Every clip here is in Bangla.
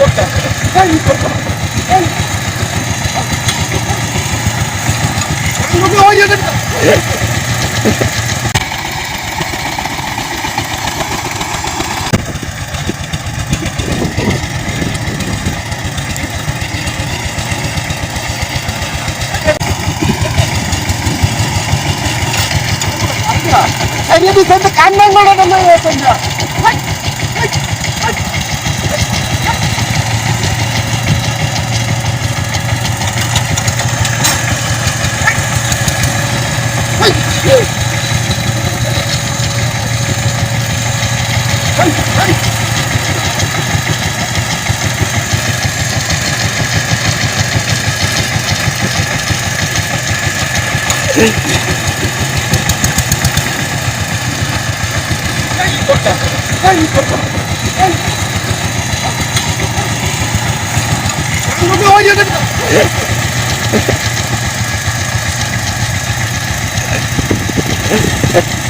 Ini bisa tekan mana namanya senja. え っ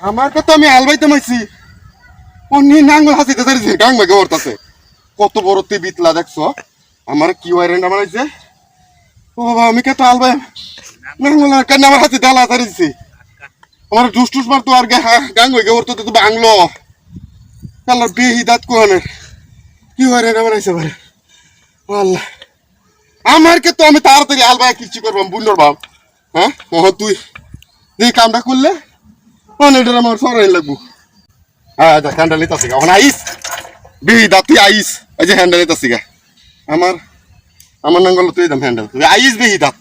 আমাকে তো আমি আলবাইতে মাইছি। অন্য নাঙ্গল হাসিতে ধরেছে গাং মেঘে ওরতাছে। কত বড় তে বিতলা, দেখছ? আমার কি ওয়ারেন্ট বানাইছে ও বাবা, আমি কে তো আলবাই নাঙ্গল আর কেন আমার হাতে ডালা ধরেছি আমার ডুস টুস মারতো আর গাং মেঘে ওরতো তো বাংলো। আল্লাহ বেহি দাঁত কোহানের। কি ওয়ারেন্ট বানাইছে ভাই? আল্লাহ। আমার কে তো আমি তাড়াতাড়ি আলবাই কিচ্ছু করবাম বুঝলো বাপ হ্যাঁ তুই। এই কামটা করলে। মানে এটা আমার সরাই লাগবো হ্যাঁ দেখ হ্যান্ডেল নিতে আসি এখন আইস বিহি দাঁত আইস এই যে হ্যান্ডেল নিতে আসি আমার আমার নাঙ্গল তুই দাম হ্যান্ডেল তুই আইস বিহি দাঁত